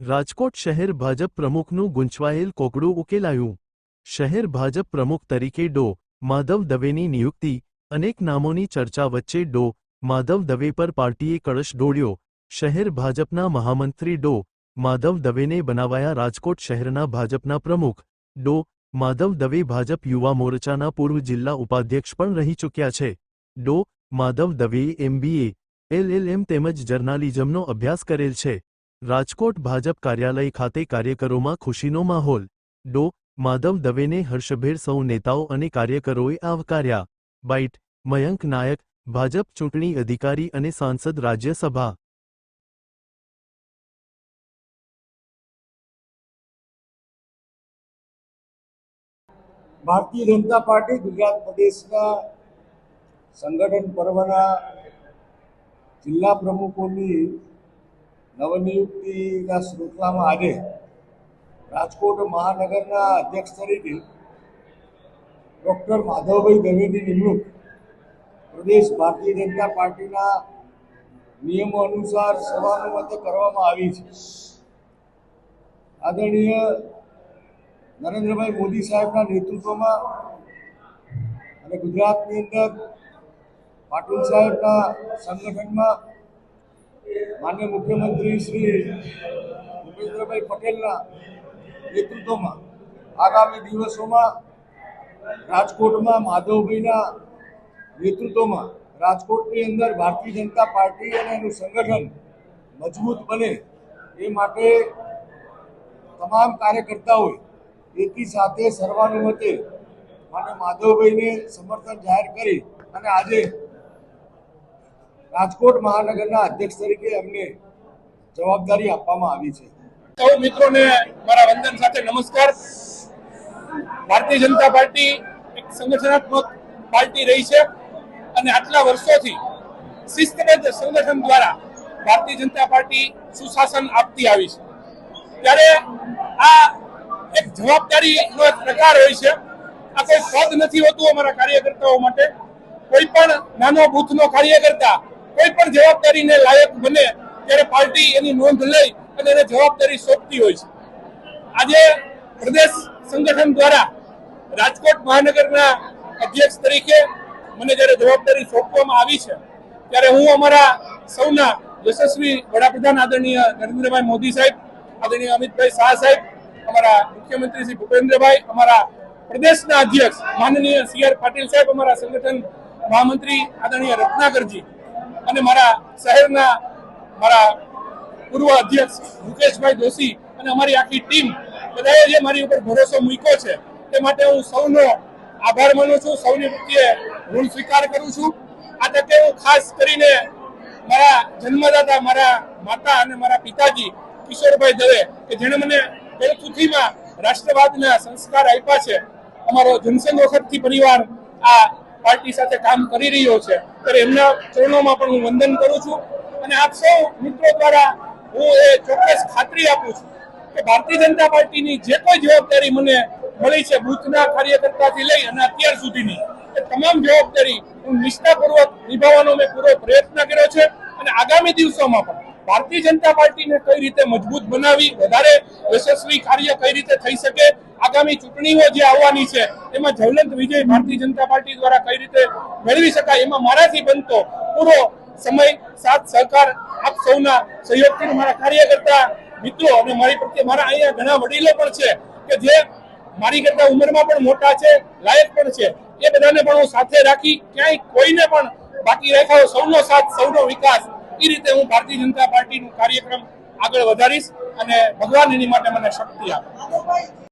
રાજકોટ શહેર ભાજપ પ્રમુખનું ગૂંચવાયેલ કોકડું ઉકેલાયું. શહેર ભાજપ પ્રમુખ તરીકે ડો. માધવ દવેની નિયુક્તિ, અનેક નામોની ચર્ચા વચ્ચે ડો. માધવ દવે પર પાર્ટીએ કળશ ડોળ્યો શહેર ભાજપના મહામંત્રી ડો. માધવ દવેને બનાવાયા રાજકોટ શહેરના ભાજપના પ્રમુખ. ડો. માધવ દવે ભાજપ યુવા મોરચાના પૂર્વ જિલ્લા ઉપાધ્યક્ષ પણ રહી ચૂક્યા છે. ડો. માધવ દવેએ એમબીએ, એલએલએમ તેમજ જર્નાલિઝમનો અભ્યાસ કરેલ છે. રાજકોટ ભાજપ કાર્યાલય ખાતે કાર્યકરોમાં ખુશીનો માહોલ. ડો. માધવ દવેને હર્ષભેર સૌ નેતાઓ અને કાર્યકરોએ આવકાર્યા. બાઇટ. મયંક નાયક, ભાજપ ચૂંટણી અધિકારી અને સાંસદ રાજ્યસભા. ભારતીય જનતા પાર્ટી ગુજરાત પ્રદેશના સંગઠન પર્વના જિલ્લા પ્રમુખોની નવનિયુક્તિના શૃંખલામાં આજે રાજકોટ મહાનગરના અધ્યક્ષ તરીકે ડૉક્ટર માધવભાઈ દવેની નિમણૂક પ્રદેશ ભારતીય જનતા પાર્ટીના નિયમો અનુસાર સર્વાનુમતે કરવામાં આવી છે. આદરણીય નરેન્દ્રભાઈ મોદી સાહેબના નેતૃત્વમાં અને ગુજરાતની અંદર પાટીલ સાહેબના સંગઠનમાં માન્ય મુખ્યમંત્રી શ્રી ભૂપેન્દ્રભાઈ પટેલના નેતૃત્વમાં આગામી દિવસોમાં રાજકોટમાં માધવભાઈના નેતૃત્વમાં રાજકોટની અંદર ભારતીય જનતા પાર્ટી અને એનું સંગઠન મજબૂત બને એ માટે તમામ કાર્યકર્તાઓએ એકી સાથે સર્વાનુમતે માન્ય માધવભાઈને સમર્થન જાહેર કરી અને આજે રાજકોટ મહાનગરના અધ્યક્ષ તરીકે એમને જવાબદારી આપવામાં આવી છે. સૌ મિત્રોને મારા વંદન સાથે નમસ્કાર. ભારતીય જનતા પાર્ટી એક સંગઠનાત્મક પાર્ટી રહી છે અને આટલા વર્ષોથી શિસ્તબદ્ધ સંગઠન દ્વારા ભારતીય જનતા પાર્ટી સુશાસન આપતી આવી છે. ત્યારે આ એક જવાબદારીનો એક પ્રકાર હોય છે. આ કોઈ પદ નથી હોતું અમારા કાર્યકર્તાઓ માટે. કોઈ પણ નાનો બૂથનો કાર્યકર્તા કોઈ પણ જવાબદારીને લાયક બને ત્યારે પાર્ટી એની નોંધ લઈ અને એને જવાબદારી સોંપતી હોય છે. આજે પ્રદેશ સંગઠન દ્વારા રાજકોટ મહાનગરના અધ્યક્ષ તરીકે મને જ્યારે જવાબદારી સોંપવામાં આવી છે, ત્યારે હું અમારા સૌના યશસ્વી વડાપ્રધાન આદરણીય નરેન્દ્રભાઈ મોદી સાહેબ, આદરણીય અમિતભાઈ શાહ સાહેબ, અમારા મુખ્યમંત્રી શ્રી ભૂપેન્દ્રભાઈ, અમારા પ્રદેશના અધ્યક્ષ માનનીય સી આર પાટીલ સાહેબ, અમારા સંગઠન મહામંત્રી આદરણીય રત્નાકરજી અને મારા શહેરના મારા પૂર્વ અધ્યક્ષ મુકેશભાઈ દોશી અને અમારી આખી ટીમ બધાએ જે મારી ઉપર ભરોસો મૂક્યો છે, તે માટે હું સૌનો આભાર માનું છું, સૌની પ્રત્યે ઋણ સ્વીકાર કરું છું. આ તકે હું ખાસ કરીને મારા જન્મદાતા, મારા માતા અને મારા પિતાજી કિશોરભાઈ દવે, કે જેણે મને પેલથુથીમાં રાષ્ટ્રવાદના સંસ્કાર આપ્યા છે, અમારો જનસંઘ વખતથી પરિવાર આ પાર્ટી સાથે કામ કરી રહ્યો છે, ત્યારે એમના ચરણોમાં પણ હું વંદન કરું છું. અને આપ સૌ મિત્રો દ્વારા હું એ ચોક્કસ ખાતરી આપું છું કે ભારતીય જનતા પાર્ટીની જે કોઈ જવાબદારી મને મળી છે બુથના કાર્યકર્તાથી લઈ અને અત્યાર સુધીની, એ તમામ જવાબદારી હું નિષ્ઠાપૂર્વક નિભાવવાનો મેં પૂરો પ્રયત્ન કર્યો છે. અને આગામી દિવસોમાં પણ ભારતીય જનતા પાર્ટીને કઈ રીતે મજબૂત બનાવી, વધારે યશસ્વી કાર્ય કઈ રીતે થઈ શકે, આગામી ચૂંટણીઓ જે આવવાની છે, એમાં જવલંત વિજય ભારતીય જનતા પાર્ટી દ્વારા કઈ રીતે મેળવી શકાય, એમાં મારાથી બનતો પૂરો સમય, સાથ, સહકાર આપ સૌના સહયોગથી મારા કાર્યકર્તા મિત્રો અને મારી પ્રત્યે મારા અહીંયા ઘણા વડીલો પણ છે કે જે મારી કરતા ઉંમરમાં પણ મોટા છે, લાયક પણ છે, એ બધાને પણ હું સાથે રાખી ક્યાંય કોઈને પણ બાકી રાખ્યો સૌનો સાથ, સૌનો વિકાસ એ રીતે હું ભારતીય જનતા પાર્ટીનું કાર્યક્રમ આગળ વધારીશ અને ભગવાન એની માટે મને શક્તિ આપે.